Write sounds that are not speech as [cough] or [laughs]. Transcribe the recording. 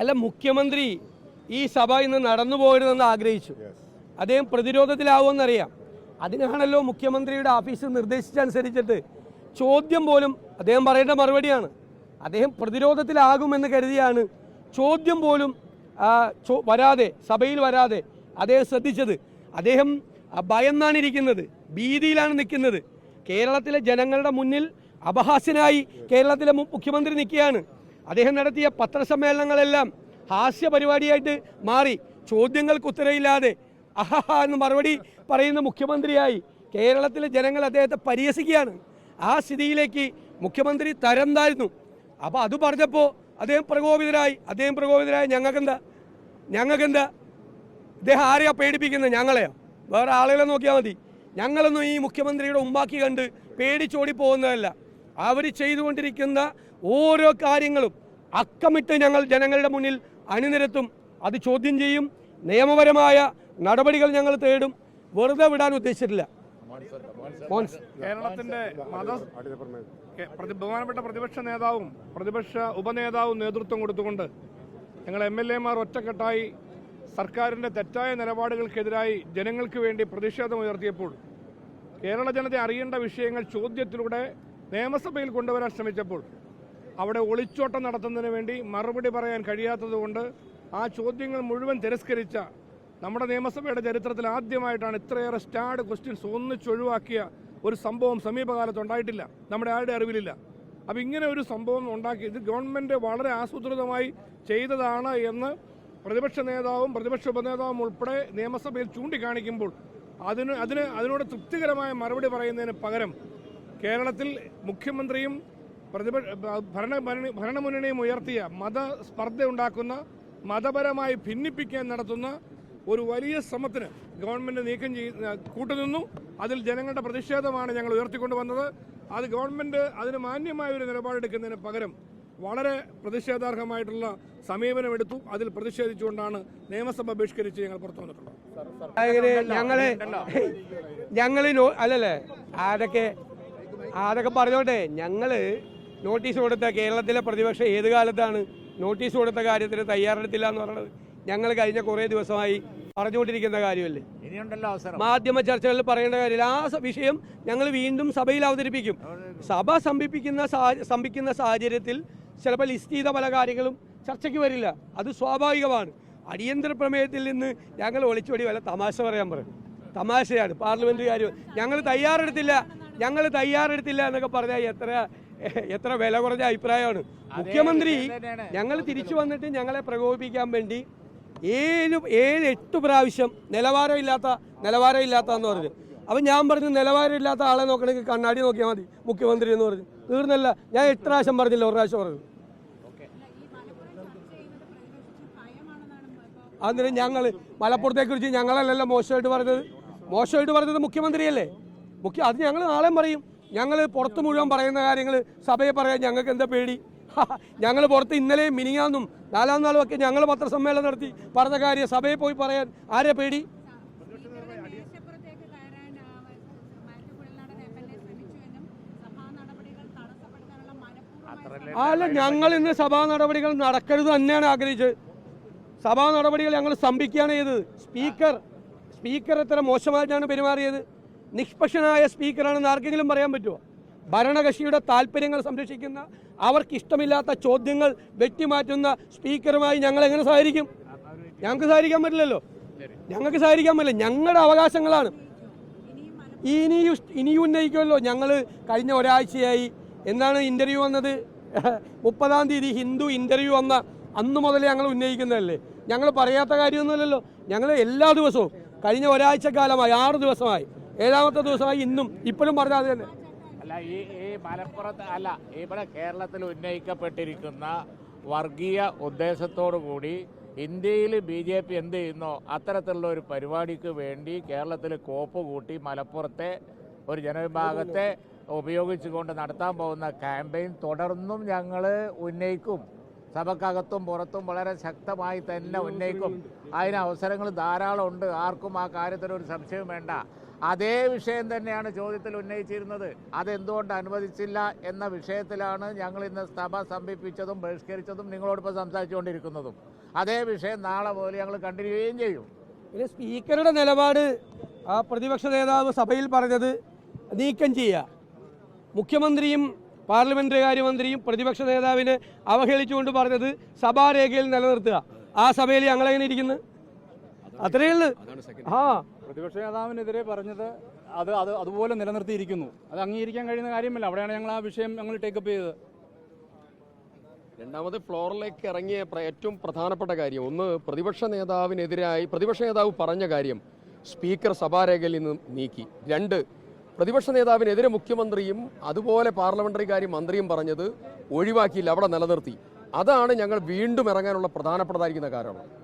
അല്ല മുഖ്യമന്ത്രി ഈ സഭ ഇന്ന് നടന്നു പോകരുതെന്ന് ആഗ്രഹിച്ചു. അദ്ദേഹം പ്രതിരോധത്തിലാവുമെന്നറിയാം. അതിനാണല്ലോ മുഖ്യമന്ത്രിയുടെ ഓഫീസ് നിർദ്ദേശിച്ചനുസരിച്ചിട്ട് ചോദ്യം പോലും അദ്ദേഹം പറയേണ്ട മറുപടിയാണ്. അദ്ദേഹം പ്രതിരോധത്തിലാകുമെന്ന് കരുതിയാണ് ചോദ്യം പോലും വരാതെ സഭയിൽ വരാതെ അദ്ദേഹം ശ്രദ്ധിച്ചത്. അദ്ദേഹം ഭയന്നാണ് ഇരിക്കുന്നത്. ഭീതിയിലാണ് നിൽക്കുന്നത്. കേരളത്തിലെ ജനങ്ങളുടെ മുന്നിൽ അപഹാസ്യനായി കേരളത്തിലെ മുഖ്യമന്ത്രി നിൽക്കുകയാണ്. അദ്ദേഹം നടത്തിയ പത്രസമ്മേളനങ്ങളെല്ലാം ഹാസ്യ പരിപാടിയായിട്ട് മാറി. ചോദ്യങ്ങൾക്ക് ഉത്തരവില്ലാതെ അഹഹ എന്ന് മറുപടി പറയുന്ന മുഖ്യമന്ത്രിയായി കേരളത്തിലെ ജനങ്ങൾ അദ്ദേഹത്തെ പരിഹസിക്കുകയാണ്. ആ സ്ഥിതിയിലേക്ക് മുഖ്യമന്ത്രി തരം അപ്പോൾ അത് പറഞ്ഞപ്പോൾ അദ്ദേഹം പ്രകോപിതരായി. അദ്ദേഹം പ്രകോപിതരായി ഞങ്ങൾക്കെന്താ? ഞങ്ങൾക്കെന്താ? ഇദ്ദേഹം ആരെയാ പേടിപ്പിക്കുന്നത്? ഞങ്ങളെയോ? വേറെ ആളുകളെ നോക്കിയാൽ മതി. ഞങ്ങളൊന്നും ഈ മുഖ്യമന്ത്രിയുടെ ഉമ്പാക്കി കണ്ട് പേടിച്ചോടി പോകുന്നതല്ല അവർ ചെയ്തുകൊണ്ടിരിക്കുന്ന ഓരോ കാര്യങ്ങളും അക്കമിട്ട് ഞങ്ങൾ ജനങ്ങളുടെ മുന്നിൽ അണിനിരത്തും അത് ചോദ്യം ചെയ്യും. നിയമപരമായ നടപടികൾ ഞങ്ങൾ തേടും. വെറുതെ വിടാൻ ഉദ്ദേശിച്ചിട്ടില്ല. കേരളത്തിന്റെ മത ബഹുമാനപ്പെട്ട പ്രതിപക്ഷ നേതാവും പ്രതിപക്ഷ ഉപനേതാവും നേതൃത്വം കൊടുത്തുകൊണ്ട് ഞങ്ങൾ എം എൽ എമാർ ഒറ്റക്കെട്ടായി സർക്കാരിന്റെ തെറ്റായ നിലപാടുകൾക്കെതിരായി ജനങ്ങൾക്ക് വേണ്ടി പ്രതിഷേധം ഉയർത്തിയപ്പോൾ കേരള ജനത അറിയേണ്ട വിഷയങ്ങൾ ചോദ്യത്തിലൂടെ നിയമസഭയിൽ കൊണ്ടുവരാൻ ശ്രമിച്ചപ്പോൾ അവിടെ ഒളിച്ചോട്ടം നടത്തുന്നതിന് വേണ്ടി മറുപടി പറയാൻ കഴിയാത്തതുകൊണ്ട് ആ ചോദ്യങ്ങൾ മുഴുവൻ തിരസ്കരിച്ച നമ്മുടെ നിയമസഭയുടെ ചരിത്രത്തിൽ ആദ്യമായിട്ടാണ് ഇത്രയേറെ സ്റ്റാർഡ് ക്വസ്റ്റ്യൻസ് ഒന്നിച്ചൊഴിവാക്കിയ ഒരു സംഭവം സമീപകാലത്ത് ഉണ്ടായിട്ടില്ല. നമ്മുടെ ആരുടെ അറിവിലില്ല. അപ്പം ഇങ്ങനെ ഒരു സംഭവം ഉണ്ടാക്കി ഇത് ഗവൺമെന്റ് വളരെ ആസൂത്രിതമായി ചെയ്തതാണ് എന്ന് പ്രതിപക്ഷ നേതാവും പ്രതിപക്ഷ ഉപനേതാവും ഉൾപ്പെടെ നിയമസഭയിൽ ചൂണ്ടിക്കാണിക്കുമ്പോൾ അതിന് അതിന് അതിനോട് തൃപ്തികരമായ മറുപടി പറയുന്നതിന് പകരം കേരളത്തിൽ മുഖ്യമന്ത്രിയും ഭരണ ഭരണ- ഭരണമുന്നണിയും ഉയർത്തിയ മതസ്പർദ്ധ ഉണ്ടാക്കുന്ന മതപരമായി ഭിന്നിപ്പിക്കാൻ നടത്തുന്ന ഒരു വലിയ ശ്രമത്തിന് ഗവൺമെന്റ് നീക്കം ചെയ്ത് കൂട്ടുനിന്നു. അതിൽ ജനങ്ങളുടെ പ്രതിഷേധമാണ് ഞങ്ങൾ ഉയർത്തിക്കൊണ്ടുവന്നത് അത് ഗവൺമെന്റ് അതിന് മാന്യമായ ഒരു നിലപാടെടുക്കുന്നതിന് പകരം വളരെ പ്രതിഷേധാർഹമായിട്ടുള്ള സമീപനമെടുത്തു. അതിൽ പ്രതിഷേധിച്ചുകൊണ്ടാണ് നിയമസഭ ബഹിഷ്കരിച്ച് ഞങ്ങൾ പുറത്തു വന്നിട്ടുള്ളത്. ഞങ്ങളെ ഞങ്ങൾ അല്ലല്ലേ ആരൊക്കെ ആരൊക്കെ പറഞ്ഞോട്ടെ ഞങ്ങൾ നോട്ടീസ് കൊടുത്ത കേരളത്തിലെ പ്രതിപക്ഷം ഏത് കാലത്താണ് നോട്ടീസ് കൊടുത്ത കാര്യത്തിന് തയ്യാറെടുത്തില്ല എന്ന് പറയുന്നത് ഞങ്ങൾ കഴിഞ്ഞ കുറേ ദിവസമായി പറഞ്ഞുകൊണ്ടിരിക്കുന്ന കാര്യമല്ലേ? മാധ്യമ ചർച്ചകളിൽ പറയേണ്ട കാര്യമില്ല. ആ വിഷയം ഞങ്ങൾ വീണ്ടും സഭയിൽ അവതരിപ്പിക്കും. സഭ സംഭിപ്പിക്കുന്ന സംഭിക്കുന്ന സാഹചര്യത്തിൽ ചിലപ്പോൾ ലിസ്റ്റ് ചെയ്ത പല കാര്യങ്ങളും ചർച്ചയ്ക്ക് വരില്ല. അത് സ്വാഭാവികമാണ്. അടിയന്തര പ്രമേയത്തിൽ നിന്ന് ഞങ്ങൾ ഒളിച്ചോടി വല്ല തമാശ പറയാൻ പറയും. തമാശയാണ്. പാർലമെന്റ് കാര്യം ഞങ്ങൾ തയ്യാറെടുത്തില്ല. ഞങ്ങൾ തയ്യാറെടുത്തില്ല എന്നൊക്കെ പറഞ്ഞാൽ എത്ര [laughs] എത്ര വില കുറഞ്ഞ അഭിപ്രായമാണ്. മുഖ്യമന്ത്രി. ഞങ്ങൾ തിരിച്ചു വന്നിട്ട് ഞങ്ങളെ പ്രകോപിപ്പിക്കാൻ വേണ്ടി ഏഴ് ഏഴ് എട്ട് പ്രാവശ്യം നിലവാരമില്ലാത്ത എന്ന് പറഞ്ഞു. അപ്പം ഞാൻ പറഞ്ഞു നിലവാരമില്ലാത്ത ആളെ നോക്കണമെങ്കിൽ കണ്ണാടി നോക്കിയാൽ മതി മുഖ്യമന്ത്രി എന്ന് പറഞ്ഞു. തീർന്നല്ല ഞാൻ എട്ട് പ്രാവശ്യം പറഞ്ഞില്ല ഒരു പ്രാവശ്യം പറഞ്ഞു. അന്നേരം ഞങ്ങൾ മലപ്പുറത്തെക്കുറിച്ച് ഞങ്ങളല്ലല്ലോ മോശമായിട്ട് പറഞ്ഞത്. മോശമായിട്ട് പറഞ്ഞത് മുഖ്യമന്ത്രിയല്ലേ? മുഖ്യ അത് ഞങ്ങൾ നാളെ പറയും. ഞങ്ങൾ പുറത്ത് മുഴുവൻ പറയുന്ന കാര്യങ്ങൾ സഭയെ പറയാൻ ഞങ്ങൾക്ക് എന്താ പേടി? ഞങ്ങൾ പുറത്ത് ഇന്നലെയും മിനിങ്ങാന്നും നാലാം നാളും ഒക്കെ ഞങ്ങൾ പത്രസമ്മേളനം നടത്തി പറഞ്ഞ കാര്യം സഭയിൽ പോയി പറയാൻ ആരെ പേടി? അല്ല ഞങ്ങൾ ഇന്ന് സഭാ നടപടികൾ നടക്കരുത് തന്നെയാണ് ആഗ്രഹിച്ചത്. സഭാ നടപടികൾ ഞങ്ങൾ സ്തംഭിക്കുകയാണ് ചെയ്തത്. സ്പീക്കർ സ്പീക്കർ എത്ര മോശമായിട്ടാണ് പെരുമാറിയത്? നിഷ്പക്ഷനായ സ്പീക്കറാണെന്ന് ആർക്കെങ്കിലും പറയാൻ പറ്റുമോ? ഭരണകക്ഷിയുടെ താല്പര്യങ്ങൾ സംരക്ഷിക്കുന്ന അവർക്കിഷ്ടമില്ലാത്ത ചോദ്യങ്ങൾ വെട്ടിമാറ്റുന്ന സ്പീക്കറുമായി ഞങ്ങൾ എങ്ങനെ സഹകരിക്കും? ഞങ്ങൾക്ക് സഹകരിക്കാൻ പറ്റില്ലല്ലോ. ഞങ്ങൾക്ക് സഹകരിക്കാൻ പറ്റില്ല. ഞങ്ങളുടെ അവകാശങ്ങളാണ്. ഇനിയും ഇനിയും ഉന്നയിക്കുമല്ലോ. ഞങ്ങൾ കഴിഞ്ഞ ഒരാഴ്ചയായി എന്നാണ് ഇന്റർവ്യൂ വന്നത്? മുപ്പതാം തീയതി ഹിന്ദു ഇന്റർവ്യൂ വന്ന അന്ന് മുതലേ ഞങ്ങൾ ഉന്നയിക്കുന്നതല്ലേ? ഞങ്ങൾ പറയാത്ത കാര്യമൊന്നുമില്ലല്ലോ. ഞങ്ങൾ എല്ലാ ദിവസവും കഴിഞ്ഞ ഒരാഴ്ച കാലമായി ആറ് ദിവസമായി ഏഴാമത്തെ ദിവസമായി ഇന്നും ഇപ്പോഴും പറഞ്ഞാൽ തന്നെ. അല്ല ഈ ഈ മലപ്പുറത്ത് അല്ല ഇവിടെ കേരളത്തിൽ ഉന്നയിക്കപ്പെട്ടിരിക്കുന്ന വർഗീയ ഉദ്ദേശത്തോടു കൂടി ഇന്ത്യയിൽ ബി ജെ പി എന്ത് ചെയ്യുന്നോ അത്തരത്തിലുള്ള ഒരു പരിപാടിക്ക് വേണ്ടി കേരളത്തിൽ കോപ്പ് കൂട്ടി മലപ്പുറത്തെ ഒരു ജനവിഭാഗത്തെ ഉപയോഗിച്ചുകൊണ്ട് നടത്താൻ പോകുന്ന ക്യാമ്പയിൻ തുടർന്നും ഞങ്ങൾ ഉന്നയിക്കും. സഭക്കകത്തും പുറത്തും വളരെ ശക്തമായി തന്നെ ഉന്നയിക്കും. അതിന് അവസരങ്ങൾ ധാരാളം ഉണ്ട് ആർക്കും ആ കാര്യത്തിൽ ഒരു സംശയം വേണ്ട. അതേ വിഷയം തന്നെയാണ് ചോദ്യത്തിൽ ഉന്നയിച്ചിരുന്നത്. അതെന്തുകൊണ്ട് അനുവദിച്ചില്ല എന്ന വിഷയത്തിലാണ് ഞങ്ങൾ ഇന്ന് സഭ സമീപിച്ചതും ബഹിഷ്കരിച്ചതും നിങ്ങളോടൊപ്പം സംസാരിച്ചുകൊണ്ടിരിക്കുന്നതും. അതേ വിഷയം നാളെ പോലെ ഞങ്ങൾ കണ്ടിന്യൂ ചെയ്യും. പിന്നെ സ്പീക്കറുടെ നിലപാട് പ്രതിപക്ഷ നേതാവ് സഭയിൽ പറഞ്ഞത് നീക്കം ചെയ്യുക. മുഖ്യമന്ത്രിയും പാർലമെന്ററി കാര്യമന്ത്രിയും പ്രതിപക്ഷ നേതാവിനെ അവഹേളിച്ചുകൊണ്ട് പറഞ്ഞത് സഭാരേഖയിൽ നിലനിർത്തുക. ആ സഭയിൽ ഞങ്ങളെങ്ങനെ ഇരിക്കുന്നു? അത്രയേ ഉള്ളൂ. ആ. പ്രതിപക്ഷ നേതാവിനെതിരെ പറഞ്ഞത് അത് അത് അതുപോലെ നിലനിർത്തിയിരിക്കുന്നു. അത് അംഗീകരിക്കാൻ കഴിയുന്ന കാര്യമല്ല. അവിടെയാണ് ഞങ്ങൾ ആ വിഷയം ഞങ്ങൾ ടേക്കപ്പ് ചെയ്തത്. രണ്ടാമത് ഫ്ലോറിലേക്ക് ഇറങ്ങിയ ഏറ്റവും പ്രധാനപ്പെട്ട കാര്യം. ഒന്ന് പ്രതിപക്ഷ നേതാവിനെതിരായി പ്രതിപക്ഷ നേതാവ് പറഞ്ഞ കാര്യം സ്പീക്കർ സഭാരേഖയിൽ നിന്ന് നീക്കി. രണ്ട് പ്രതിപക്ഷ നേതാവിനെതിരെ മുഖ്യമന്ത്രിയും അതുപോലെ പാർലമെന്ററി കാര്യ മന്ത്രിയും പറഞ്ഞത് ഒഴിവാക്കിയില്ല അവിടെ നിലനിർത്തി. അതാണ് ഞങ്ങൾ വീണ്ടും ഇറങ്ങാനുള്ള പ്രധാനപ്പെട്ടതായിരിക്കുന്ന കാരണം.